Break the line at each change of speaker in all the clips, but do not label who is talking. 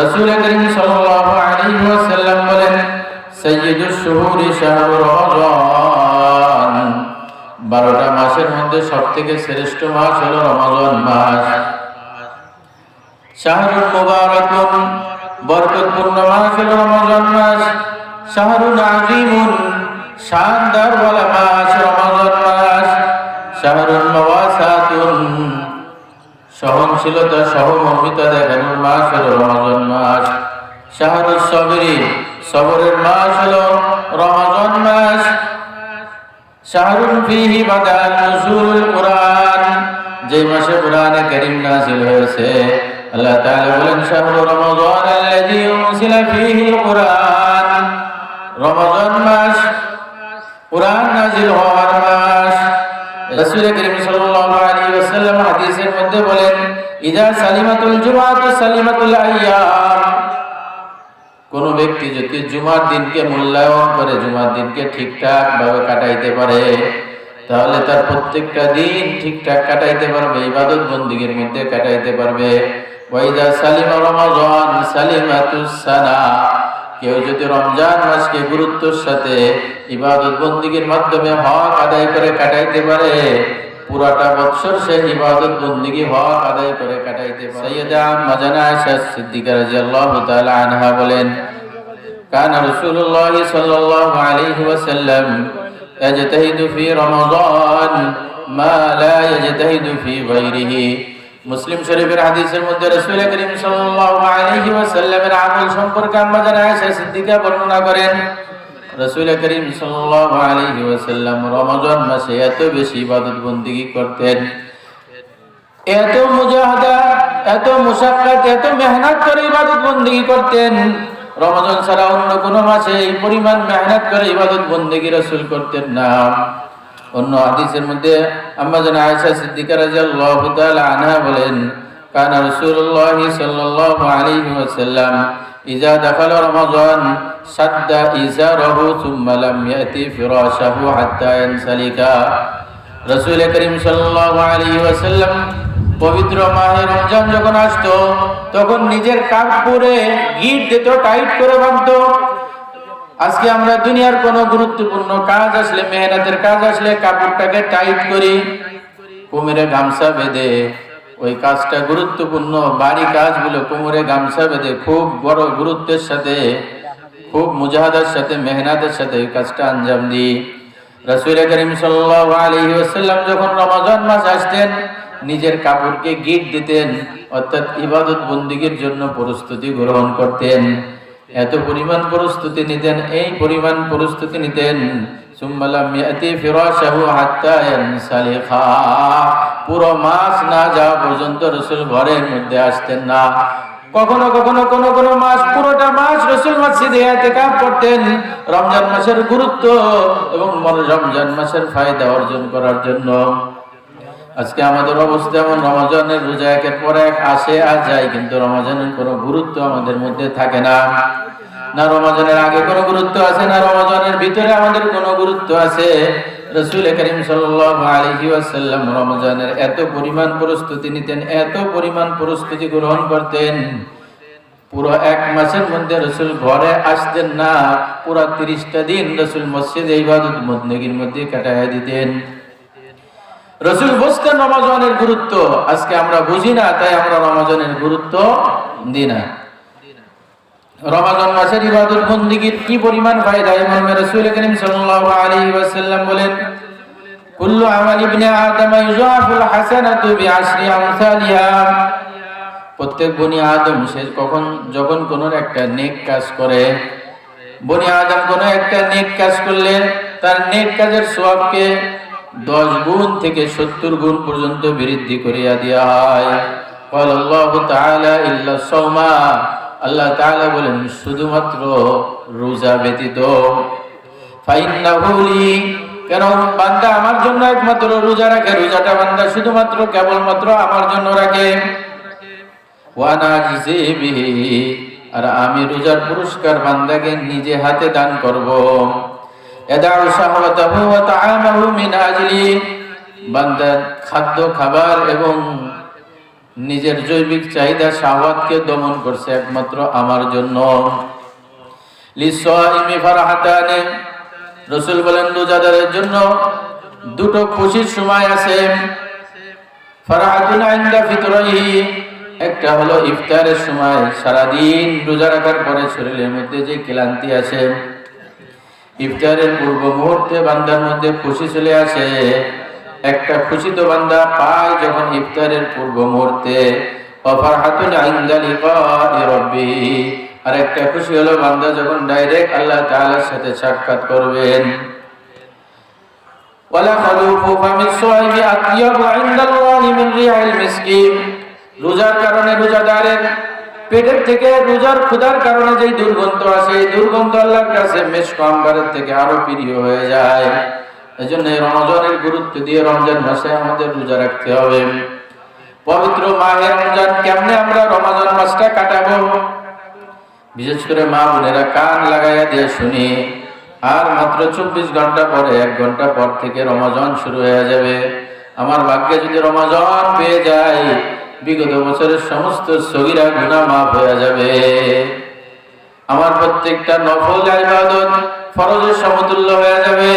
রাসূল করিম সাল্লাল্লাহু আলাইহি ওয়াসাল্লাম বলেন সাইয়্যিদুশ শুহুরি শাহরু রমাদান বারোটা মাসের মধ্যে সবথেকে শ্রেষ্ঠ মাস হলো রমাদান মাস। শাহরুল মুবারাকুন বরকতপূর্ণ মাস হলো রমাদান মাস। শাহরুল আজিমুন শানদার ওয়ালা মাস রমাদান মাস। শাহরুল মাওয়াসাতুন সহনশীলতা, সহমর্মিতা দেখানোর মাস হলো রমাদান মাস। শাহরুল সবরি, সবরের মাস হলো রমাদান মাস। শাহরুল ফিহি বাদাল নুজুল কোরআন। যে মাসে কোরআনে কারীম নাযিল হয়েছে, আল্লাহ তাআলা বলেন শাহরু রমাদান আল্লাযী উনজিলা ফীহিল কোরআন। রমাদান মাস, কোরআন নাযিল হওয়ার মাস। রাসূল করিম সাল্লাল্লাহু ওয়াসাল্লাম হাদিসের মধ্যে বলেন ইজা সালিমাতুল জুমাতু সালিমাতুল আইয়াম। কোন ব্যক্তি যদি জুমার দিনকে মূল্যায়ন করে, জুমার দিনকে ঠিকঠাক ভাবে কাটাইতে পারে, তাহলে তার প্রত্যেকটা দিন ঠিকঠাক কাটাইতে পারবে, ইবাদত বন্দিগের মধ্যে কাটাইতে পারবে। ওয়াইদা সালিমা রমাজান সালিমাতুস সানা। কেউ যদি রমজান মাসকে গুরুত্বের সাথে ইবাদত বন্দিগের মাধ্যমে হক আদায় করে কাটাইতে পারে পুরাটা বছর সে ইবাদত বন্দিগি হক আদায় করে কাটাইতে পারে সাইয়্যিদা মাজানা আয়েশা সিদ্দিকা রাদিয়াল্লাহু তাআলা আনহা বলেন كان رسول الله صلى الله عليه وسلم يجتهد في رمضان ما لا يجتهد في غيره মুসলিম শরীফের হাদিসের মধ্যে রাসূল করিম সাল্লাল্লাহু আলাইহি ওয়াসাল্লামের আমল সম্পর্কে আম্মা জানা আয়েশা সিদ্দিকা বর্ণনা করেন রাসূল করিম সাল্লাল্লাহু আলাইহি ওয়াসাল্লাম রমজান মাসে এত বেশি ইবাদত বন্দেগী করতেন। এত মুজাহাদা, এত মুশাক্কাত, এত মেহনত করে ইবাদত বন্দেগী করতেন। রমজান ছাড়া অন্য কোন মাসে এই পরিমাণ মেহনত করে ইবাদত বন্দেগী রসুল করতেন না। অন্য হাদিসের মধ্যে আম্মা জান আয়েশা সিদ্দিকা রাদিয়াল্লাহু তাআলা আনহা বলেন, কান রাসূলুল্লাহ সাল্লাল্লাহু আলাইহি ওয়াসাল্লাম ইজা দাখালা রমাদান সাদ্দা ইজারাহু সুম্মা লাম ইয়াতি ফিরাশাহু হাত্তা ইয়ানসালিকা। রাসূল করিম ওয়াসাল্লাম পবিত্র মাহে রমজান যখন আসতো, তখন নিজের কাপড়ে গিট দিত, টাইট করে বাঁধতো। আজকে আমরা দুনিয়ার কোনো গুরুত্বপূর্ণ কাজ আসলে, মেহনতের কাজ আসলে, কাপড়টাকে টাইট করি, কোমরে গামছা বেঁধে ওই কাজটা গুরুত্বপূর্ণ, বাড়ি কাজগুলো কোমরে গামছা বেঁধে খুব বড় গুরুত্বের সাথে, খুব মুজাহাদার সাথে, মেহনাতের সাথে ওই কাজটা আঞ্জাম দিই। রাসূল করিম ওয়াসাল্লাম যখন রমজান মাস আসতেন, নিজের কাপড়কে গিট দিতেন, অর্থাৎ ইবাদত বন্দীগীর জন্য প্রস্তুতি গ্রহণ করতেন। এত পরিমাণ প্রস্তুতি নিতেন, এই পরিমাণ প্রস্তুতি নিতেন পুরো মাস না যাওয়া পর্যন্ত রসুল ঘরের মধ্যে আসতেন না। কখনো কখনো কোন কোন মাস, পুরোটা মাস রসুল মসজিদে ইতিকাফ করতেন। রমজান মাসের গুরুত্ব এবং রমজান মাসের ফায়দা অর্জন করার জন্য। আজকে আমাদের অবস্থা এমন, রমজানের রোজা একের পর এক আসে আর যায়, কিন্তু রমজানের কোনো গুরুত্ব আমাদের মধ্যে থাকে না। না রমজানের আগে কোনো গুরুত্ব আছে, না রমজানের ভিতরে আমাদের কোনো গুরুত্ব আছে। রসুল করিম ওয়াসাল্লাম রমজানের এত পরিমাণ প্রস্তুতি নিতেন, এত পরিমাণ প্রস্তুতি গ্রহণ করতেন। পুরো এক মাসের মধ্যে রসুল ঘরে আসতেন না, পুরো তিরিশটা দিন রসুল মসজিদে ইবাদত মধ্যগির মধ্যে কাটাইয়া দিতেন। রসুল বুঝতেন রমাজানের গুরুত্ব, আজকে আমরা বুঝি না, তাই আমরা রমাজানের গুরুত্ব দিই না। রমাজান মাসের ইবাদত বন্দিগির কি পরিমাণ ফায়দা ইমাম রাসূল করিম সাল্লাল্লাহু আলাইহি ওয়াসাল্লাম বলেন কুল্লু আমাল ইবনে আদম ইউজাফুল হাসানাতু বিআশরি আমসালিহা প্রত্যেক বনি আদম সে কখন যখন কোন একটা নেক কাজ করে বনি আদম কোন একটা নেক কাজ করলে তার নেক কাজের সওয়াবকে দশ গুণ থেকে সত্তর গুণ পর্যন্ত বৃদ্ধি করিয়া দেওয়া হয় قال الله تعالى إلا الصوم আল্লাহ তাআলা বলেন, শুধুমাত্র রোজা ব্যতীত ফাইন্নাহু লি কেন বান্দা আমার জন্য একমাত্র রোজা রাখে। রোজাটা বান্দা শুধুমাত্র কেবলমাত্র আমার জন্য রাখে। আর আমি রোজার পুরস্কার বান্দাকে নিজে হাতে দান করব। বান্দা খাদ্য, খাবার এবং নিজের জৈবিক চাহিদা শাহওয়াতকে দমন করছে একমাত্র আমার জন্য। রসুল বলেন রোজাদারের জন্য দুটো খুশির সময় আছে। একটা হলো ইফতারের সময়, সারাদিন রোজা রাখার পরে শরীরের মধ্যে যে ক্লান্তি আছে ইফতারের পূর্ব মুহূর্তে বান্দার মধ্যে খুশি চলে আসে। একটা খুশি তো বান্দা পায় যখন ইফতারের পূর্ব মুহূর্তে আর একটা খুশি হলো বান্দা যখন ডাইরেক্ট আল্লাহ সাথে সাক্ষাৎ করবেন। পেটের থেকে রোজার ক্ষুধার কারণে যেই দুর্গন্ধ এই দুর্গন্ধ আল্লাহর কাছে থেকে আরও প্রিয় হয়ে যায়। এই রমজানের গুরুত্ব দিয়ে রমজান মাসে আমাদের রোজা রাখতে হবে। পবিত্র মাহের রমজান কেমনে আমরা রমজান মাসটা কাটাবো? বিশেষ করে মা বোনেরা কান লাগাইয়া দিয়ে শুনি, আর মাত্র চব্বিশ ঘণ্টা পরে এক ঘণ্টা পর থেকে রমাজন শুরু হয়ে যাবে। আমার ভাগ্যে যদি রমাজন পেয়ে যায়, বিগত বছরের সমস্ত সগিরা গুণা মাফ হয়ে যাবে। আমার প্রত্যেকটা নফল ইবাদত ফরজের সমতুল্য হয়ে যাবে।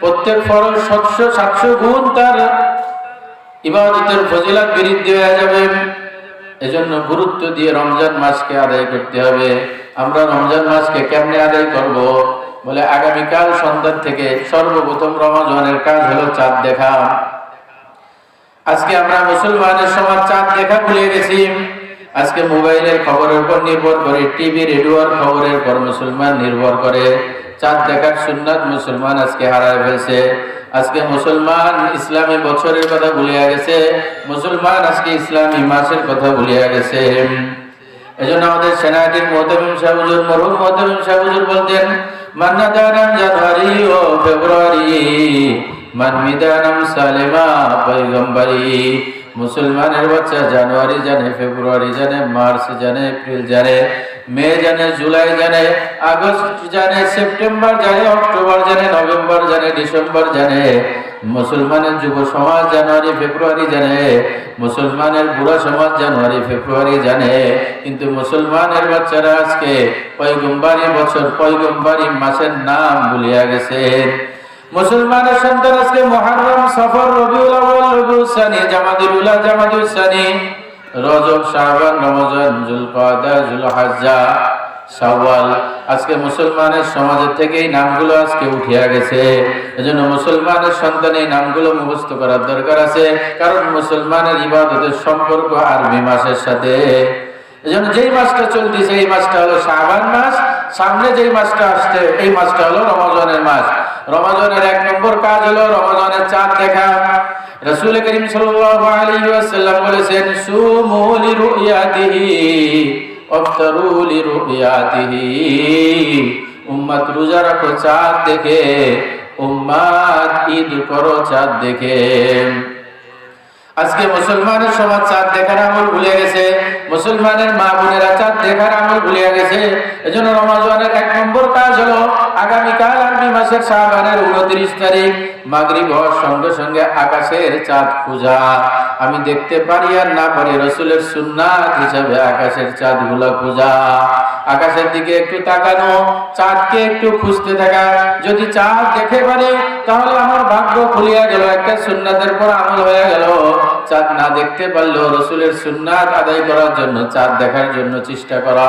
প্রত্যেক ফরজ সাতশো সাতশো গুণ তার ইবাদতের ফজিলাত বৃদ্ধি হয়ে যাবে। এজন্য গুরুত্ব দিয়ে রমজান মাসকে আদায় করতে হবে। আমরা রমজান মাসকে কেমনে আদায় করব? বলে আগামীকাল সন্ধ্যার থেকে সর্বপ্রথম রমজানের কাজ হলো চাঁদ দেখা। আজকে আমরা মুসলমানের সমাজ চাঁদ দেখা ভুলে গেছি। আজকে মোবাইলের খবরের উপর নির্ভর করে, টিভি, রেডিওর খবরের উপর মুসলমান নির্ভর করে। চাঁদ দেখার সুন্নাত মুসলমান আজকে হারায় ফেলছে। আজকে মুসলমান ইসলামী বছরের কথা ভুলিয়া গেছে। মুসলমান আজকে ইসলামী মাসের কথা ভুলিয়া গেছে। এজন্য আমাদের সেনাটির মোহতামিম শাহুজুর মরহুম মোহতামিম শাহুজুর বলতেন মান্নাদানাম জানুয়ারি ও ফেব্রুয়ারি মানমিদানাম সালেমা পৈগম্বরী মুসলমানের বাচ্চা জানুয়ারি জানে, ফেব্রুয়ারি জানে, মার্চ জানে, এপ্রিল জানে, মে জানে, জুলাই জানে, আগস্ট জানে, সেপ্টেম্বর জানে, অক্টোবর জানে, নভেম্বর জানে, ডিসেম্বর জানে। মুসলমানের যুব সমাজ জানুয়ারি, ফেব্রুয়ারি জানে। মুসলমানের বুড়া সমাজ জানুয়ারি, ফেব্রুয়ারি জানে। কিন্তু মুসলমানের বাচ্চারা আজকে পয়গম্বারি বছর, পয়গম্বারি মাসের নাম ভুলিয়া গেছে মুসলমানের সন্তান আজকে মহারম সফর রবিউল আউয়াল রবিউল সানি জামাদুল উলা জামাদুল সানি, রজব শাবান রমজান জুলকাদা জুলহাজ্জা, শাওয়াল। আজকে মুসলমানের সমাজের থেকে এই নামগুলো আজকে উঠিয়া গেছে। এজন্য মুসলমানের সন্তান এই নামগুলো মুখস্থ করার দরকার আছে, কারণ মুসলমানের ইবাদতের সম্পর্ক আরবি মাসের সাথে। এজন্য যেই মাসটা চলতেছে, এই মাসটা হলো শাবান মাস। সামনে যেই মাসটা আসছে, এই মাসটা হলো রমজানের মাস। রমজানের এক নম্বর কাজ হলো রমাজনের চাঁদ দেখা। রসুল করিম সাল্লাল্লাহু আলাইহি ওয়াসাল্লাম বলেছেন, সুমু লিরুয়াতিহি ওয়াফতারু লিরুয়াতিহি উম্মত রোজা রাখো চাঁদ দেখে, উম্মাদ ঈদ করো চাঁদ দেখে। আজকে মুসলমানের সমাজ চাঁদ দেখার আমল ভুলে গেছে। মুসলমানের মা বোনেরা চাঁদ দেখার আমল ভুলে গেছে। এজন্য রমাজানের এক নম্বর কাজ হলো আগামীকাল আরবি মাসের শাহবানের উনত্রিশ তারিখ, মাগরিব হওয়ার সঙ্গে সঙ্গে আকাশের চাঁদ পূজা। আমি দেখতে পারি আর না পারি রসুলের সুন্নাত হিসাবে আকাশের চাঁদগুলা পূজা। আকাশের দিকে একটু তাকানো, চাঁদকে একটু খুঁজতে থাকা যদি চাঁদ দেখে পারে, তাহলে আমার ভাগ্য খুলিয়া গেল, একটা সুন্নাতের পর আমল হয়ে গেল। চাঁদ না দেখতে পারলেও রসুলের সুন্নাত আদায় করার জন্য চাঁদ দেখার জন্য চেষ্টা করা।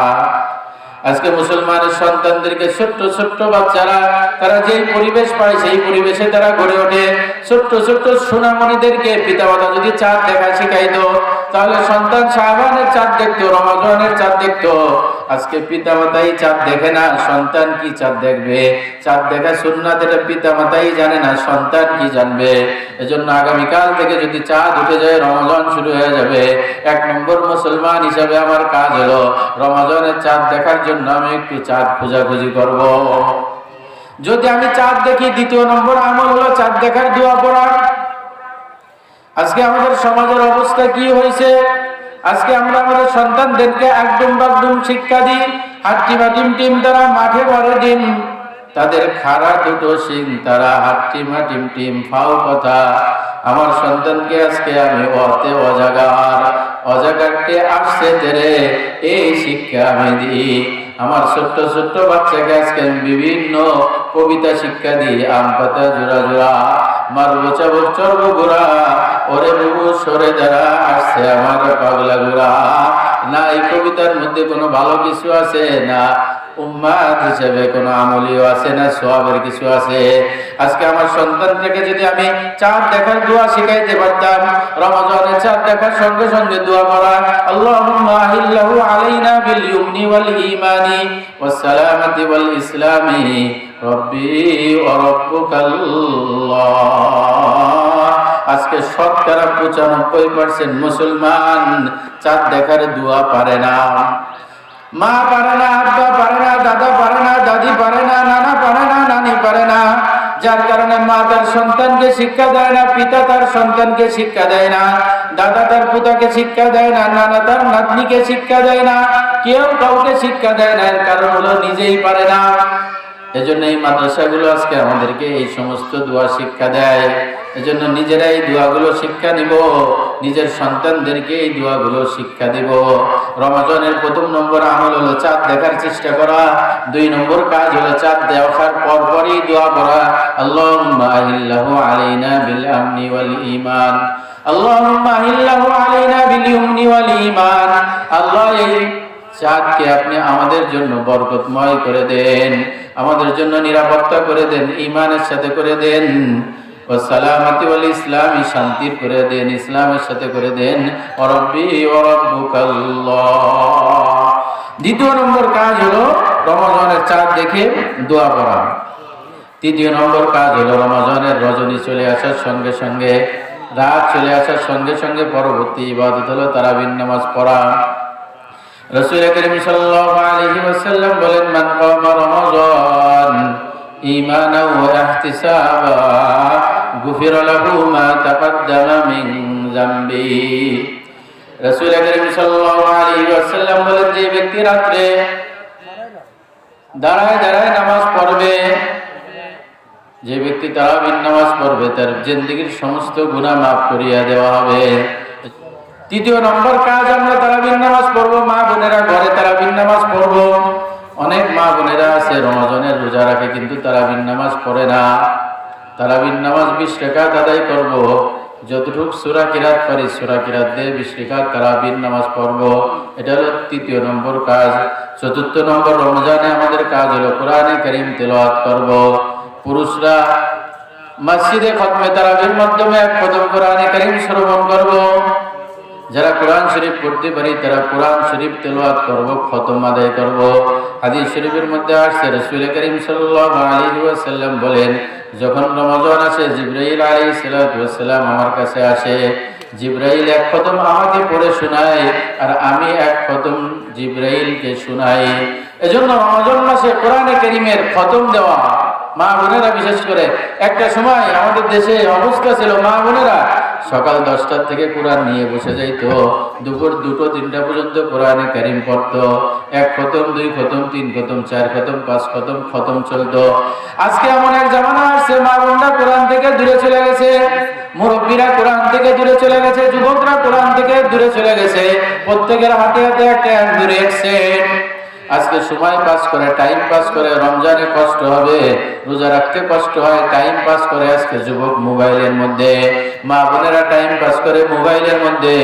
আজকে মুসলমানের সন্তানদেরকে ছোট্ট ছোট্ট বাচ্চারা, তারা যে পরিবেশ পায় সেই পরিবেশে তারা গড়ে ওঠে। ছোট্ট ছোট্ট সোনামণিদেরকে পিতামাতা যদি চাঁদ দেখা শিখাইতো তাহলে সন্তান শাহবানের চাঁদ দেখতো, রমাজানের চাঁদ দেখতো। আজকে পিতা মাতাই চাঁদ দেখে না, সন্তান কি চাঁদ দেখবে? চাঁদ দেখা সুন্নাত পিতা মাতাই জানে না, সন্তান কি জানবে? এজন্য আগামীকাল থেকে যদি চাঁদ উঠে যায়, রমজান শুরু হয়ে যাবে। এক নম্বর মুসলমান হিসাবে আমার কাজ হলো, রমজানের চাঁদ দেখার জন্য আমি একটু চাঁদ খোঁজাখুঁজি করব। যদি আমি চাঁদ দেখি, দ্বিতীয় নম্বর আমল হলো চাঁদ দেখার দোয়া পড়া। আজকে আমাদের সমাজের অবস্থা কি হয়েছে? আজকে আমরা আমাদের সন্তানদেরকে একদম বাকদম শিক্ষা দিই, হাট্টি বা টিম টিম তারা মাঠে ঘরে ডিম। তাদের খাড়া দুটো সিং তারা হাট্টিমা টিম টিম, ফাও কথা। আমার সন্তানকে আজকে আমি অতে অজাগার অজাগারকে আসছে তেরে, এই শিক্ষা আমি দিই। আমার ছোট্ট ছোট্ট বাচ্চাকে আজকে বিভিন্ন কবিতা শিক্ষা দিই আম পাতা জোড়া জোড়া মার বোচা চর্ব গোড়া ওরে বুবু, সরে যারা আসছে আমার পাগলা গোড়া না এই কবিতার মধ্যে কোনো ভালো কিছু আছে? না। উম্মাদ হিসেবে কোনো আমলিও আছে না সোয়াবের কিছু আছে। আজকে আমার সন্তানটাকে যদি আমি চাঁদ দেখার দোয়া শিখাইতে পারতাম, রমজানের চাঁদ দেখার সঙ্গে সঙ্গে দোয়া করা আল্লাহুম্মা আহিল্লাহু আলাইনা বিল ইউমনি ওয়াল ঈমানি ওয়াস সালামাতি ওয়াল ইসলামি, রব্বি ওয়া রাব্বুকাল্লাহ। আজকে শতকরা পঁচানব্বই পার্সেন্ট মুসলমান। চাঁদ দেখার দোয়া পারে না। মা পারে না, আব্বা পারে না, দাদা পারে না, দাদি পারে না, নানা পারে না, নানি পারে না। যার কারণে মা তার সন্তানকে শিক্ষা দেয় না, পিতা তার সন্তানকে শিক্ষা দেয় না, দাদা তার পুতাকে শিক্ষা দেয় না, নানা তার নাতনিকে শিক্ষা দেয় না, কেউ কাউকে শিক্ষা দেয় না, এর কারণ হলো নিজেই পারে না। এজন্য এই মাদ্রাসাগুলো আজকে আমাদেরকে এই সমস্ত দোয়া শিক্ষা দেয়। এজন্য নিজেরাই দোয়াগুলো শিক্ষা নিব নিজের সন্তানদেরকে এই দোয়াগুলো শিক্ষা দিব। রমজানের প্রথম নম্বর আমল হলো চাঁদ দেখার চেষ্টা করা। দুই নম্বর কাজ হলো চাঁদ দেখার পরপরই দোয়া করা আহিল্লাহু আলাইনা বিল আহিল্লাহু আলাইনা বিল ইউমনি ওয়াল আল্লাহ এই চাঁদকে আপনি আমাদের জন্য বরকতময় করে দেন। আমাদের জন্য নিরাপত্তা করে দেন ইমানের সাথে করে দেন। ও সালামাতি ওয়াল ইসলামী শান্তির করে দেন, ইসলামের সাথে করে দেন। দ্বিতীয় নম্বর কাজ হলো রমজানের চাঁদ দেখে দোয়া করা তৃতীয় নম্বর কাজ হলো রমজানের রজনী চলে আসার সঙ্গে সঙ্গে, রাত চলে আসার সঙ্গে সঙ্গে পরবর্তী ইবাদত হলো তারাবিন নামাজ পড়া। রসুল করিম ওয়াসাল্লাম বলেন, মান কামা রমাযান ওয়া ইহতিসাবা, গুফিরা লাহু মা তাকদ্দামা মিন যামবি। রসুল করিম ওয়াসাল্লাম বলেন, যে ব্যক্তি রাত্রে দাঁড়ায় দাঁড়ায় নামাজ পড়বে, যে ব্যক্তি তারাবিন নামাজ পড়বে, তার জিন্দগির সমস্ত গুনাহ মাফ করিয়া দেওয়া হবে। তৃতীয় নম্বর কাজ, আমরা তারাবিন নামাজ পড়ব, মা বোনেরা ঘরে তারাবিন নামাজ পড়ব। অনেক মা বোনেরা আছে রমজানের রোজা রাখে, কিন্তু তারাবিন নামাজ পড়ে না। তারাবিন নামাজ বিশ টাকা আদায় করব। যতটুক সুরা কিরাত পারি সুরা কিরাত দিয়ে বিশ টাকা তারাবিন নামাজ পড়ব। এটা হলো তৃতীয় নম্বর কাজ। চতুর্থ নম্বর, রমজানে আমাদের কাজ হলো কোরআনে করিম তেলাওয়াত করব। পুরুষরা মসজিদে খতমে তারাবির মাধ্যমে এক খতম কোরআনে করিম শ্রবণ করব। যারা কোরআন শরীফ পড়তে পারি, তারা কোরআন শরীফ তেলাওয়াত করব, খতম আদায় করব। হাদিস শরীফের মধ্যে আসছে, রাসূল করিম ওয়াসাল্লাম বলেন, যখন রমজান আসে, জিবরাইল সালাতু ওয়াসসালাম আমার কাছে আসে। জিবরাইল এক খতম আমাকে পড়ে শোনায়, আর আমি এক খতম জিবরাইলকে শোনাই। এজন্য রমজান মাসে কোরআনে করিমের খতম দেওয়া, মা বোনেরা বিশেষ করে, একটা সময় আমাদের দেশে অবস্থা ছিল, মা বোনেরা সকাল দশটার থেকে কোরআন নিয়ে বসে যাইতো। দুপুর দুটো, তিনটা পর্যন্ত কোরআনে কারিম পড়তো। এক খতম, দুই খতম, তিন খতম, চার খতম, পাঁচ খতম খতম চলতো। আজকে এমন এক জামানা আসছে, মা বোনরা কোরআন থেকে দূরে চলে গেছে। মুরব্বীরা কোরআন থেকে দূরে চলে গেছে, যুবকরা কোরআন থেকে দূরে চলে গেছে। প্রত্যেকের হাতে হাতে একটা অ্যান্ড্রয়েড সেট। আজকে সময় পাস করে টাইম পাস করে, রমজানে কষ্ট হবে, রোজা রাখতে কষ্ট হয় টাইম পাস করে আজকে যুবক মোবাইলের মধ্যে। মা বোনেরা টাইম পাস করে মোবাইলের মধ্যে।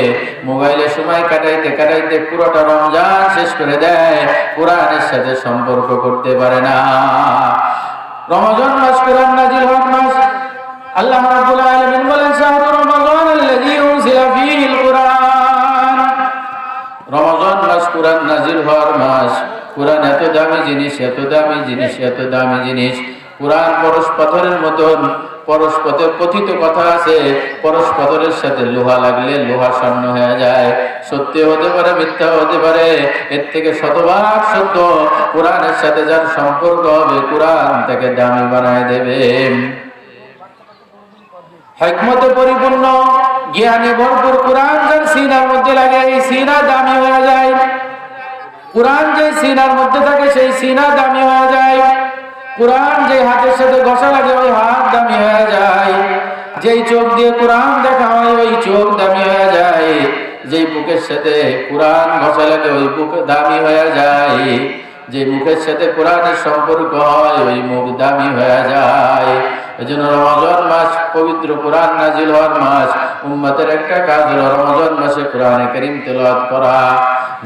মোবাইলে সময় কাটাইতে কাটাইতে পুরোটা রমজান শেষ করে দেয়, কোরআনের সাথে সম্পর্ক করতে পারে না। রমজান মাস, কোরআন নাজিল হওয়ার মাস। আল্লাহ রাব্বুল আলামিন বলেন শাহরু রমাদান আল্লাযী উনজিলা ফীহিল রমজান মাস, কোরআন নাজিল হওয়ার মাস। কোরআন এত দামি জিনিস, এত দামি জিনিস, এত দামি জিনিস। কোরআন পরশ পাথরের মতন পরশ কথিত কথা আছে পরশ পাথরের সাথে লোহা লাগলে লোহা স্বর্ণ হয়ে যায়। সত্যি হতে পারে, মিথ্যা হতে পারে, এর থেকে শতভাগ সত্য। কোরআনের সাথে যার সম্পর্ক হবে, কোরআন তাকে দামি বানায় দেবে। হেকমতে পরিপূর্ণ, জ্ঞানে ভরপুর কোরআন, যার সিনার মধ্যে লাগে, এই সিনা দামি হয়ে যায়। কোরআন যে সিনার মধ্যে থাকে, সেই সিনা দামি হয়ে যায়। কোরআন যে হাতের সাথে ঘষা লাগে, ওই হাত দামি হয়ে যায়। যেই চোখ দিয়ে কোরআন দেখা হয়, ওই চোখ দামি হয়ে যায়। যেই বুকের সাথে কোরআন ঘষা লাগে, ওই বুক দামি হয়ে যায়। যে মুখের সাথে কোরআনের সম্পর্ক হয়, ওই মুখ দামি হয়ে যায়। এই জন্য রমজান মাস, পবিত্র কোরআন নাজিল হওয়ার মাস, উম্মতের একটা কাজ হলো রমজান মাসে কোরআনে করিম তেলাওয়াত করা।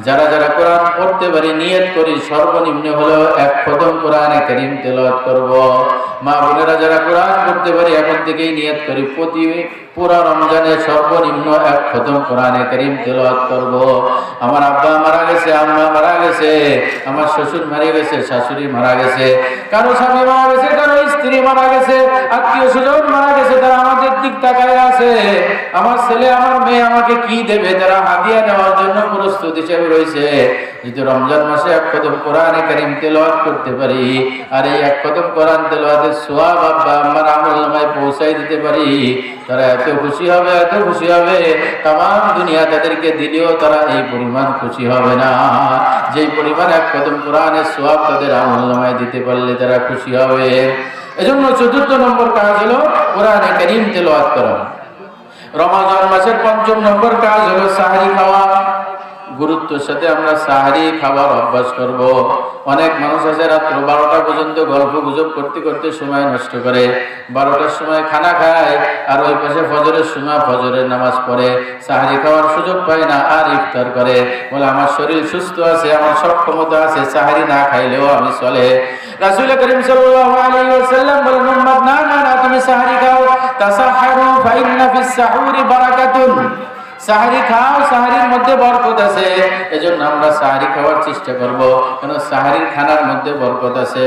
যারা যারা কোরআন পড়তে পারি, নিয়ত করি, সর্বনিম্ন হলো এক খতম কোরআনে করিম তেলাওয়াত করব। মা বোনেরা যারা কোরআন পড়তে পারি, এখন থেকেই নিয়ত করি, প্রতি পুরা রমজানে সর্বনিম্ন এক খতম কোরআনে করিম তেলাওয়াত করব। আমার আব্বা মারা গেছে, আম্মা মারা গেছে, আমার শ্বশুর মারা গেছে, শাশুড়ি মারা গেছে, কারও স্বামী মারা গেছে, কারও স্ত্রী মারা গেছে, আত্মীয় স্বজন মারা গেছে, তারা দিক তাকায় আছে, আমার ছেলে, আমার মেয়ে আমাকে কি দেবে? তারা হাদিয়া নেওয়ার জন্য প্রস্তুত হিসেবে রয়েছে। যদি রমজান মাসে এক কদম কোরআনে কারিম তেলাওয়াত করতে পারি, আর এই এক কদম কোরআন তেলাওয়াতের সোয়াব আব্বা আমার আমল নামায় পৌঁছাই দিতে পারি, তারা এত খুশি হবে, এত খুশি হবে। তাম দুনিয়া তাদেরকে দিলেও তারা এই পরিমাণ খুশি হবে না। যেই পরিমাণ এক কদম কোরআনের সোয়াব তাদের আমল নামায় দিতে পারলে তারা খুশি হবে। এজন্য চতুর্থ নম্বর কাজ হলো কোরআনে করিম তেলাওয়াত করা। রমাজান মাসের পঞ্চম নম্বর কাজ হলো সাহারি খাওয়া। গুরুত্বের সাথে আমরা সাহারি, খাবার অভ্যাস করব। অনেক মানুষ আছে রাত্র বারোটা পর্যন্ত গল্প গুজব করতে করতে সময় নষ্ট করে। বারোটার সময় খানা খায় আর ওই পাশে ফজরের সময় ফজরের নামাজ পড়ে। সাহারি খাওয়ার সুযোগ পায় না, আর ইফতার করে। বলে, আমার শরীর সুস্থ আছে, আমার সক্ষমতা আছে, সাহারি না খাইলেও আমি চলে। না না না, তুমি সাহারি খাও। তাসাহহারু ফাইন্না ফিস সাহুরি বারাকাতুন। সাহারি খাও, সাহারির মধ্যে বরকত আছে। এজন্য আমরা সাহারি খাওয়ার চেষ্টা করব। কেন? সাহারির খানার মধ্যে বরকত আছে।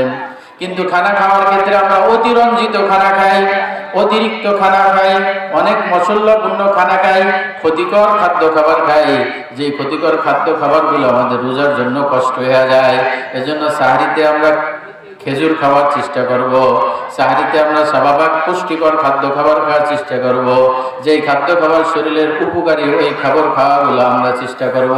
কিন্তু খানা খাওয়ার ক্ষেত্রে আমরা অতিরঞ্জিত খানা খাই, অতিরিক্ত খানা খাই, অনেক মশল্লাপূর্ণ খানা খাই, ক্ষতিকর খাদ্য খাবার খাই। যে ক্ষতিকর খাদ্য খাবারগুলো আমাদের রোজার জন্য কষ্ট হয়ে যায়, এজন্য সাহারিতে আমরা খেজুর খাওয়ার চেষ্টা করব। সাহারিতে আমরা স্বাভাবিক পুষ্টিকর খাদ্য খাবার খাওয়ার চেষ্টা করব। যেই খাদ্য খাবার শরীরের উপকারী ওই খাবার খাওয়াগুলো আমরা চেষ্টা করব।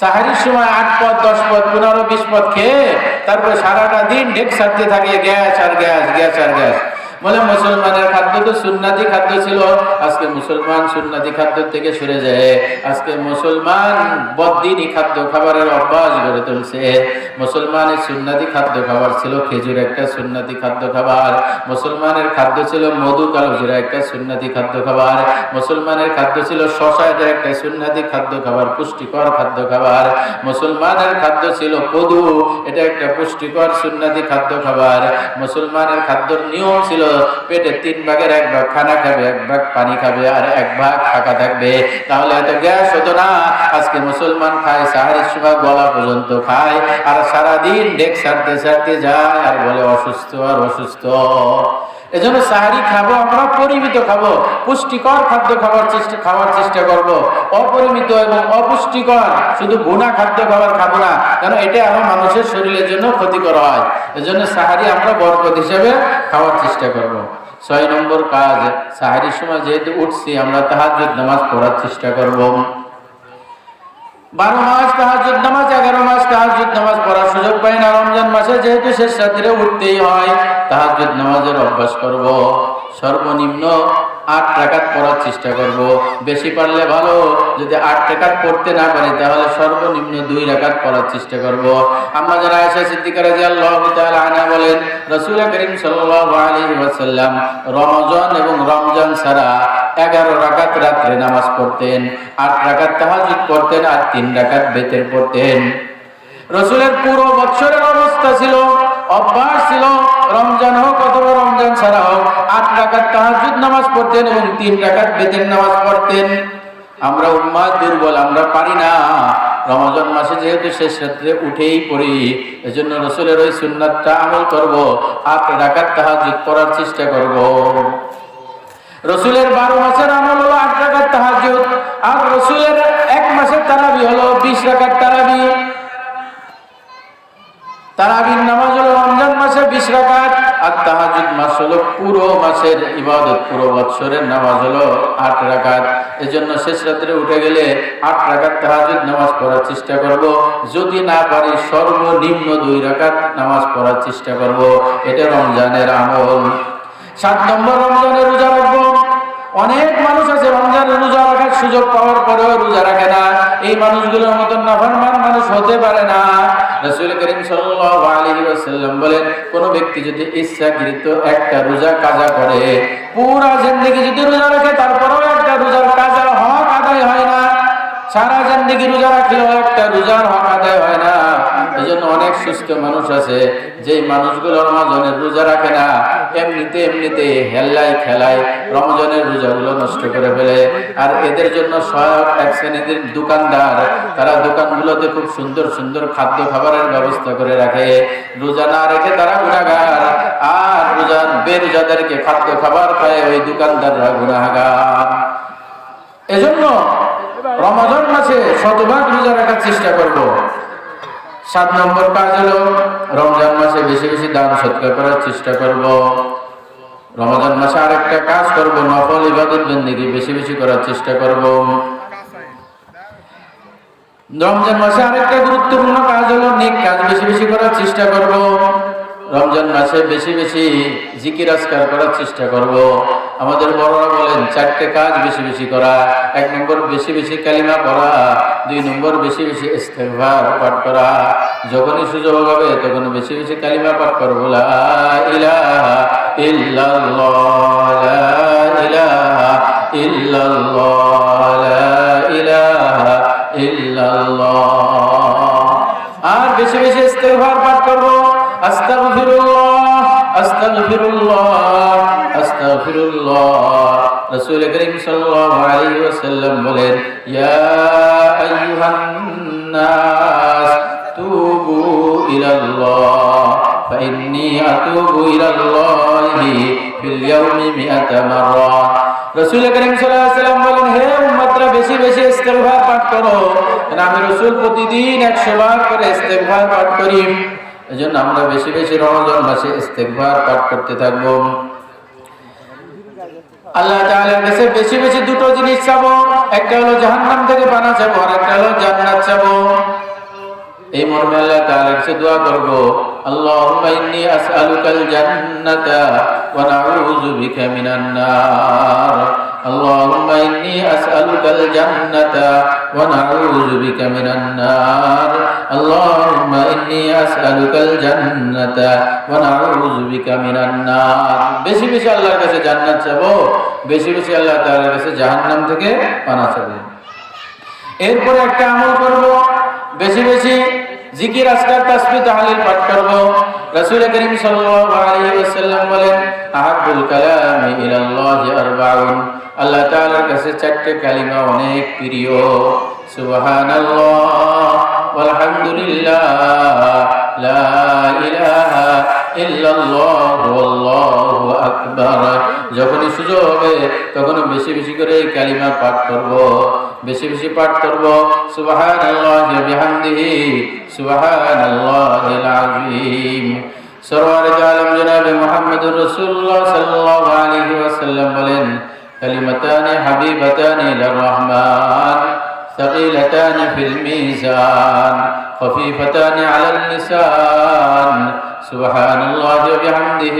সাহারির সময় আট পথ দশ পথ পনেরো, বিশ পথ খেয়ে তারপরে সারাটা দিন ডেক সারতে থাকে, গ্যাস আর গ্যাস গ্যাস আর গ্যাস বলে মুসলমানের খাদ্য তো সুন্নাতি খাদ্য ছিল। আজকে মুসলমান সুন্নাতি খাদ্য থেকে সরে যায়। আজকে মুসলমান বদিনী খাদ্য খাবারের অভ্যাস গড়ে তুলছে। মুসলমানের সুন্নাতি খাদ্য খাবার ছিল খেজুর একটা সুন্নাতি খাদ্য খাবার। মুসলমানের খাদ্য ছিল মধু কালোজিরা একটা সুন্নাতি খাদ্য খাবার। মুসলমানের খাদ্য ছিল শশা এটা একটা সুন্নাতি খাদ্য খাবার, পুষ্টিকর খাদ্য খাবার। মুসলমানের খাদ্য ছিল কদু, এটা একটা পুষ্টিকর সুন্নাতি খাদ্য খাবার। মুসলমানের খাদ্যর নিয়ম ছিল পেটে তিন ভাগের এক ভাগ খানা খাবে, এক ভাগ পানি খাবে আর এক ভাগ ফাঁকা থাকবে। তাহলে এত গ্যাস হতো না। আজকে মুসলমান খায় সাহারির সময় গলা পর্যন্ত খায় আর সারাদিন ডেক সারতে সারতে যায় আর বলে অসুস্থ আর অসুস্থ। এজন্য সাহারি খাব, আমরা পরিমিত খাব পুষ্টিকর খাদ্য খাবার চেষ্টা খাওয়ার চেষ্টা করব অপরিমিত এবং অপুষ্টিকর শুধু গুণা খাদ্য খাবার খাব না কারণ এটা আমার মানুষের শরীরের জন্য ক্ষতিকর হয় এজন্য সাহারি আমরা বরকত হিসেবে খাওয়ার চেষ্টা করব। ছয় নম্বর কাজ, সাহারির সময় যেহেতু উঠছি, আমরা তাহাজুদ নামাজ পড়ার চেষ্টা করব। বারো মাস তাহাজুদ নামাজ, এগারো মাস তাহাজুদ নামাজ পড়ার সুযোগ পাই না। রমজান মাসে যেহেতু শেষ রাত্রে উঠতেই হয় তাহাজুদ নামাজের অভ্যাস করব। সর্বনিম্ন আট টাকাত পড়ার চেষ্টা করব। বেশি পারলে ভালো, যদি আট টাকাত পড়তে না পারি, তাহলে সর্বনিম্ন দুই রাকাত পড়ার চেষ্টা করব। আমরা যারা আয়সা সিদ্দিকার আনা বলেন, রসুল করিম সাল্লাম রমজান এবং রমজান ছাড়া এগারো রাকাত রাত্রে নামাজ পড়তেন। আট রাকাত তাহাজুদ পড়তেন আর তিন রাকাত বেতের পড়তেন। রসুলের পুরো বছরের অবস্থা ছিল অভ্যাস ছিল, রমজান হোক অথবা রমজান ছাড়া হোক, আট রাকাত তাহাজুদ নামাজ পড়তেন এবং তিন রাকাত বেতের নামাজ পড়তেন। আমরা উম্মা দুর্বল, আমরা পারি না। রমজান মাসে যেহেতু শেষ রাত্রে উঠেই পড়ি, এজন্য রসুলের ওই সুন্নাতটা আমল করব, আট রাকাত তাহাজুদ পড়ার চেষ্টা করব। রসুলের বারো মাসের আমল হলো আট রাকাত তাহাজুদ আর রসুলের এক মাসের তারাবি হলো বিশ টাকার তারাবি। তারাবির নামাজ আর তাহাজুদ মাস হলো পুরো মাসের ইবাদত, পুরো বৎসরের নামাজ হলো আট শেষ রাত্রে উঠে গেলে আট রাকাত তাহাজুদ নামাজ পড়ার চেষ্টা করব। যদি না পারি সর্বনিম্ন দুই রাকাত নামাজ পড়ার চেষ্টা করব। এটা রমজানের আমল। সাত নম্বর রমজানের রোজা রাখব। অনেক মানুষ আছে রমজানের রোজা রাখার সুযোগ পাওয়ার পরেও রোজা রাখে না। এই মানুষগুলোর মতন নাফরমান মানুষ হতে পারে না। রাসূল করিম সাল্লাল্লাহু আলাইহি ওয়াসাল্লাম বলেন, কোন ব্যক্তি যদি ইচ্ছাকৃত একটা রোজা কাজা করে, পুরা জিন্দেগি যদি রোজা রাখে, তারপরেও একটা রোজার কাজা হক আদায় হয় না। সারা জিন্দেগি রোজা রাখলেও একটা রোজার হক আদায় হয় না। এই জন্য অনেক সুস্থ মানুষ আছে, যেই মানুষগুলো রমজানের রোজা রাখে না, এমনিতে এমনিতে হেল্লাই খেলায় রমজানের রোজাগুলো নষ্ট করে ফেলে। আর এদের জন্য সহায়ক এক শ্রেণীদের দোকানদার, তারা দোকানগুলোতে খুব সুন্দর সুন্দর খাদ্য খাবারের ব্যবস্থা করে রাখে। রোজা না রেখে তারা গুণাগার আর রোজার বেরোজাদেরকে খাদ্য খাবার খায় ওই দোকানদাররা গুণাগার এজন্য রমজান মাসে শতভাগ রোজা রাখার চেষ্টা করব। সাত নম্বর কাজ হলো রমজান মাসে বেশি বেশি দান সৎকার করার চেষ্টা করব। রমজান মাসে আরেকটা কাজ করব, নফল ইবাদত বন্দিকে বেশি বেশি করার চেষ্টা করব। রমজান মাসে আরেকটা গুরুত্বপূর্ণ কাজ হলো নেক কাজ বেশি বেশি করার চেষ্টা করব। রমজান মাসে বেশি বেশি জিকির, আজকার করার চেষ্টা করব। আমাদের বড়রা বলেন, চারটে কাজ বেশি বেশি করা, এক নম্বর বেশি বেশি কালিমা পড়া, দুই নম্বর বেশি বেশি ইস্তেগফার পাঠ করা। যখনই সুযোগ হবে তখন বেশি বেশি কালিমা পাঠ করব। আর বেশি বেশি ইস্তেগফার পাঠ করব। আস্তাগফিরুল্লাহ আস্তাগফিরুল্লাহ আস্তাগফিরুল্লাহ রাসূল করিম সাল্লাল্লাহু আলাইহি ওয়াসাল্লাম বলেন ইয়া আইয়ুহান নাস তুবু ইলাল্লাহ فإني أتوب إلى الله في اليوم مئة مرة রসুল করিম সাল্লাম বলেন হে উম্মতরা বেশি বেশি ইস্তেগফার পাঠ করো কারণ আমি রসুল প্রতিদিন একশো বার করে ইস্তেগফার পাঠ করি এজন্য আমরা বেশি বেশি রমজান মাসে ইস্তেগফার পাঠ করতে থাকব। আল্লাহ তাআলার কাছে বেশি বেশি দুটো জিনিস চাবো। একটা হলো জাহান্নাম থেকে বানা চাবো, আর একটা হলো জান্নাত চাবো। এই মর্মে আল্লাহ তাআলার কাছে দোয়া করব, আল্লাহুম্মা ইন্নী আসআলুকাল জান্নাতা ওয়া নাউযু বিকা মিনান নার। আল্লাহুম্মা ইন্নী আসআলুকাল জান্নাতা ওয়া নাউযু বিকা মিনান নার। আল্লাহুম্মা ইন্নী আসআলুকাল জান্নাতা ওয়া নাউযু বিকা মিনান নার। বেশি বেশি আল্লাহর কাছে জান্নাত চাবো, বেশি বেশি আল্লাহ তাআলার কাছে জাহান্নাম থেকে পানা চাবো। এরপরে একটা আমল করব, বেশি বেশি জিকির আজকার তাসবি তাহলিল পাঠ করব। রাসূল করিম সাল্লাল্লাহু আলাইহি ওয়াসাল্লাম বলেন আহাবুল কালামি ইলাল্লাহি আরবাউন। আল্লাহ তাআলার কাছে চারটি কালিমা অনেক প্রিয়। সুবহানাল্লাহ, ওয়ালহামদুলিল্লাহ, লা ইলাহা ইল্লাল্লাহ আকবার যখনই সুযোগ হবে তখন বেশি বেশি করে এই কালিমা পাঠ করব বেশি বেশি পাঠ করব সুবহানাল্লাহি ওয়া বিহামদিহি সুবহানাল্লাহিল আযীম সরওয়ার আলম জনাব মুহাম্মদুর রাসূলুল্লাহ সাল্লাল্লাহু আলাইহি ওয়াসাল্লাম বলেন কালিমাতানি হাবিবাতানি ইলার রহমান ثقيلتان في الميزان خفيفتان على اللسان سبحان الله وبحمده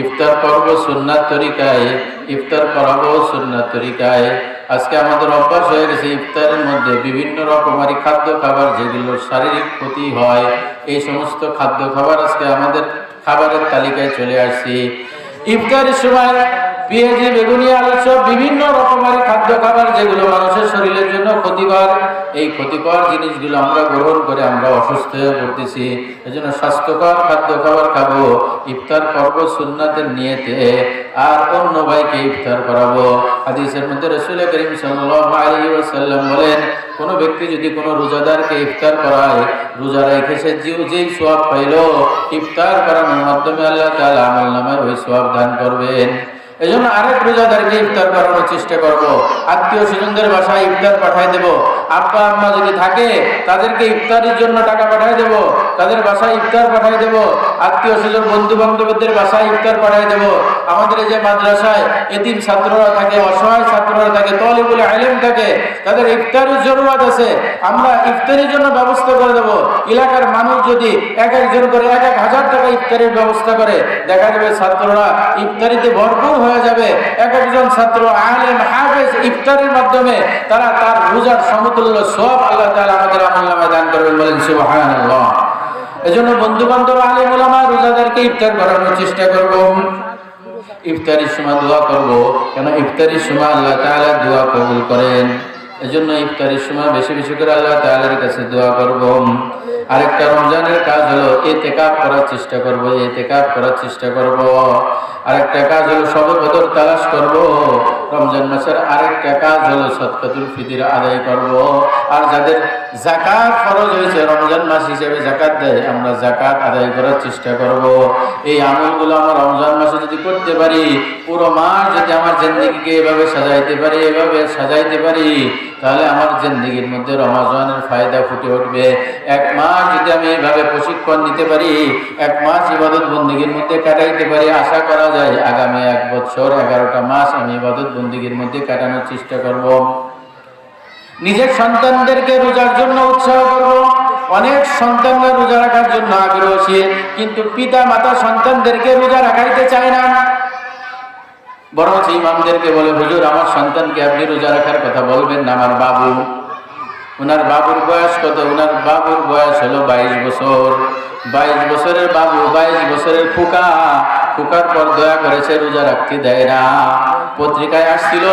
ইফতার করব সুন্নার তরিকায়, ইফতার করাবো সুন্নার তরিকায়। আজকে আমাদের অভ্যাস হয়ে গেছে ইফতারের মধ্যে বিভিন্ন রকমারি খাদ্য খাবার যেগুলো শারীরিক ক্ষতি হয়, এই সমস্ত খাদ্য খাবার আজকে আমাদের খাবারের তালিকায় চলে আসছি। ইফতারের সময় পেঁয়াজি বেগুনি, আলু সব বিভিন্ন রকমের খাদ্য খাবার যেগুলো মানুষের শরীরের জন্য ক্ষতিকর। এই ক্ষতিকর জিনিসগুলো আমরা গ্রহণ করে আমরা অসুস্থ হয়ে পড়তেছি। এই জন্য স্বাস্থ্যকর খাদ্য খাবার খাব, ইফতার করব সুন্নাতের নিয়েতে, আর অন্য ভাইকে ইফতার করাবো। হাদিসের মধ্যে রসুল করিম ওয়াসাল্লাম বলেন, কোনো ব্যক্তি যদি কোনো রোজাদারকে ইফতার করায়, রোজা রেখে সে যে যেই সোয়াব পাইল, ইফতার করানোর মাধ্যমে আল্লাহ তাআলা আমল নামায় ওই সোয়াব দান করবেন। এই জন্য আরেক রোজাদারকে ইফতার করানোর চেষ্টা করব। আত্মীয় স্বজনদের বাসায় ইফতার পাঠাই দেব। আব্বা, আম্মা যদি থাকে, তাদেরকে ইফতারির জন্য টাকা পাঠাই দেব। তাদের বাসায় ইফতার পাঠাই দেব। আত্মীয় স্বজন বন্ধু বান্ধবদের বাসায় ইফতার পাঠাই দেব। আমাদের যে মাদ্রাসায় এতিম ছাত্ররা থাকে, অসহায় ছাত্ররা থাকে, তলিবুল আলেম থাকে, তাদের ইফতারের জরুরত আছে। আমরা ইফতারির জন্য ব্যবস্থা করে দেব। এলাকার মানুষ যদি এক একজন করে, এক এক হাজার টাকা ইফতারের ব্যবস্থা করে, দেখা যাবে ছাত্ররা ইফতারিতে ভরপুর হয়ে যাবে। এক একজন ছাত্র আলেম, হাফেজ ইফতারের মাধ্যমে তারা তার রোজার সমতুল্য সব আল্লাহ তাআলা আমাদের আমল নামায় দান করবেন বলেন, সুবহানাল্লাহ। এজন্য বন্ধু বান্ধব আলেম ওলামা, রোজাদারকে ইফতার করানোর চেষ্টা করব। ইফতারির সময় দোয়া করব, কেন ইফতারির সময় আল্লাহ তাআলা দোয়া কবুল করেন। এজন্য ইফতারির সময় বেশি বেশি করে আল্লাহ তাআলার কাছে দোয়া করব। আরেকটা রমজানের কাজ হলো এতেকাপ করার চেষ্টা করব এতেকাপ করার চেষ্টা করব। আরেকটা কাজ হলো সবে বদর তালাশ করব। রমজান মাসের আরেকটা কাজ হলো সৎকাতুল ফিতির আদায় করব। আর যাদের জাকাত খরচ হয়েছে, রমজান মাস হিসেবে জাকাত দেয়, আমরা জাকাত আদায় করার চেষ্টা করব। এই আমলগুলো আমরা রমজান মাসে যদি করতে পারি, পুরো মাস যদি আমার জিন্দিগিকে এভাবে সাজাইতে পারি, এভাবে সাজাইতে পারি তাহলে আমার জিন্দিগির মধ্যে রমাজানের ফায়দা ফুটে উঠবে। এক মাস যদি আমি এইভাবে প্রশিক্ষণ নিতে পারি, এক মাস ইবাদত বন্দিগির মধ্যে কাটাইতে পারি, আশা করা যায় আগামী এক বছর, এগারোটা মাস আমি ইবাদত বন্দিগির মধ্যে কাটানোর চেষ্টা করব। নিজের সন্তানদেরকে রোজার জন্য উৎসাহ করব। অনেক সন্তানরা রোজা রাখার জন্য আগ্রহশীল, কিন্তু পিতা মাতা সন্তানদেরকে রোজা রাখাইতে চায় না। বরঞ্চ ইমামদেরকে বলে, হুজুর, আমার সন্তানকে আপনি রোজা রাখার কথা বলবেন না, আমার বাবু। ওনার বাবুর বয়স কত? ওনার বাবুর বয়স হলো বাইশ বছর। বাইশ বছরের বাবু, বাইশ বছরের ফুকা ফুকার পর দয়া করেছে রোজা রাখতে দেয় না। পত্রিকায় আসছিল,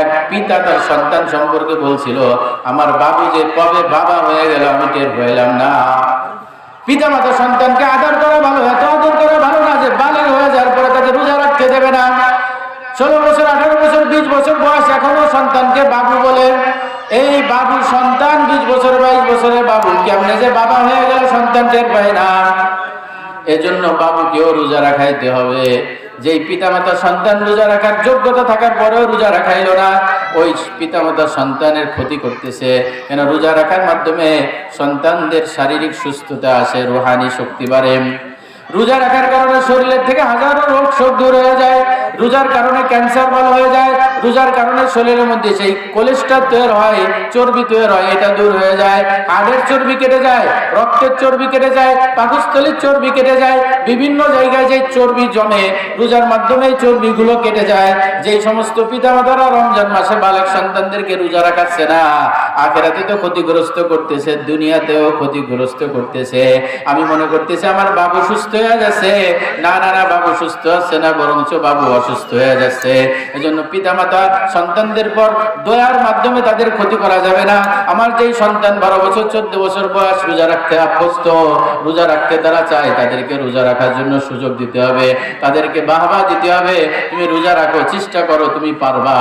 এক পিতা তার সন্তান সম্পর্কে বলছিল, আমার বাবু যে কবে বাবা হয়ে গেল, আমি টের পাইলাম না। পিতা মাতা সন্তানকে আদর করা ভালো, এত আদর করা ভালো না যে বালের হয়ে যাওয়ার পরে তাকে রোজা রাখতে দেবে না। ষোলো বছর, আঠারো বছর, বিশ বছর বয়স এখনও সন্তানকে বাবু বলে। এই বাবু সন্তান বিশ বছর, বাইশ বছরের বাবু। কেমনে যে বাবা হয়ে গেল সন্তান টের পায় না। এজন্য বাবুকেও রোজা রাখাইতে হবে। যেই পিতামাতা সন্তান রোজা রাখার যোগ্যতা থাকার পরেও রোজা রাখাইল না, ওই পিতামাতা সন্তানের ক্ষতি করতেছে। কেন রোজা রাখার মাধ্যমে সন্তানদের শারীরিক সুস্থতা আসে, রোহানি শক্তি বাড়ে। রোজা রাখার কারণে শরীরের থেকে হাজারো রোগ শোক দূর হয়ে যায়। রোজার কারণে ক্যান্সার ভালো হয়ে যায়, রোজার কারণে শরীরের মধ্যে সেই কোলেস্ট্রল তৈরি হয়, চর্বি তৈরি হয়, এটা দূর হয়ে যায়, হাড়ের চর্বি কেটে যায়, রক্তের চর্বি কেটে যায়, পাকস্থলীর চর্বি কেটে যায়, বিভিন্ন জায়গায় যে চর্বি জমে, রোজার মাধ্যমে চর্বিগুলো কেটে যায়, যেই সমস্ত পিতামাতারা রমজান মাসে বালক সন্তানদেরকে রোজা রাখাচ্ছে না আখেরাতে তো ক্ষতিগ্রস্ত করতেছে, দুনিয়াতেও ক্ষতিগ্রস্ত করতেছে। আমি মনে করতেছি আমার বাবু সুস্থ হয়ে গেছে, না না না, বাবু সুস্থ হচ্ছে না, বরঞ্চ বাবু অসুস্থ হয়ে যাচ্ছে এজন্য পিতামাতা সন্তানদের পর দয়ার মাধ্যমে তাদের ক্ষতি করা যাবে না। আমার যেই সন্তান বারো বছর, চোদ্দ বছর বয়স, রোজা রাখতে অভ্যস্ত রোজা রাখতে তারা চায়, তাদেরকে রোজা রাখার জন্য সুযোগ দিতে হবে, তাদেরকে বাহবা দিতে হবে। তুমি রোজা রাখো, চেষ্টা করো, তুমি পারবা।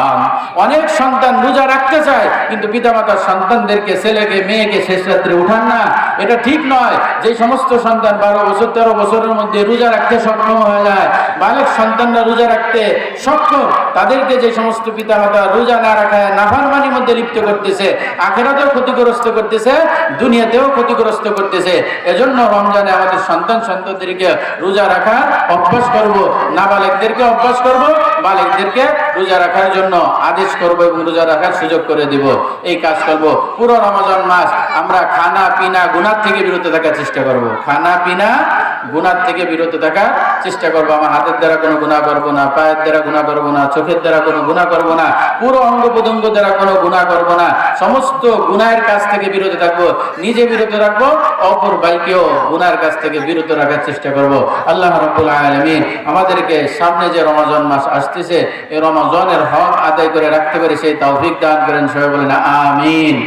অনেক সন্তান রোজা রাখতে চায়, কিন্তু পিতামাতার সন্তানদেরকে, ছেলেকে, মেয়েকে শেষ রাত্রে উঠান না। এটা ঠিক নয়। যে সমস্ত সন্তান বারো বছর, তেরো বছরের মধ্যে রোজা রাখতে সক্ষম হয়ে যায়, বালক সন্তানরা রোজা রাখতে সক্ষম। তাদেরকে যে সমস্ত পিতামাতা রোজা না রাখায় নাফারমানির মধ্যে লিপ্ত করতেছে, আখেরাতেও ক্ষতিগ্রস্ত করতেছে, দুনিয়াতেও ক্ষতিগ্রস্ত করতেছে, এজন্য রমজানে আমাদের সন্তান সন্ততিদেরকে রোজা রাখার অভ্যাস করব। নাবালেকদেরকে অভ্যাস করব, বালেকদেরকে রোজা রাখার জন্য আদেশ করব এবং রোজা রাখার সুযোগ করে দিব। এই কাজ করব। পুরো রমজান মাস আমরা খানা, পিনা গুনার থেকে বিরত থাকার চেষ্টা করব। খানা, পিনা গুনার থেকে বিরত থাকার চেষ্টা করব। আমার হাতের দ্বারা কোনো গুণা করব না পায়ের দ্বারা গুণা করব না, চোখের দ্বারা কোনো গুণা করব না, পুরো অঙ্গ প্রত্যঙ্গ দ্বারা কোনো গুণা করব না, সমস্ত গুনাহের কাছ থেকে বিরত থাকব, নিজে বিরত রাখব, অপর ভাইকেও গুনার কাছ থেকে বিরত রাখার চেষ্টা করব। আল্লাহ রাব্বুল আলমিন আমাদেরকে সামনে যে রমজান মাস আসতেছে, এই রমজানের হক আদায় করে রাখতে পারি সেই তৌফিক দান করেন, সবাই বলেন আমিন।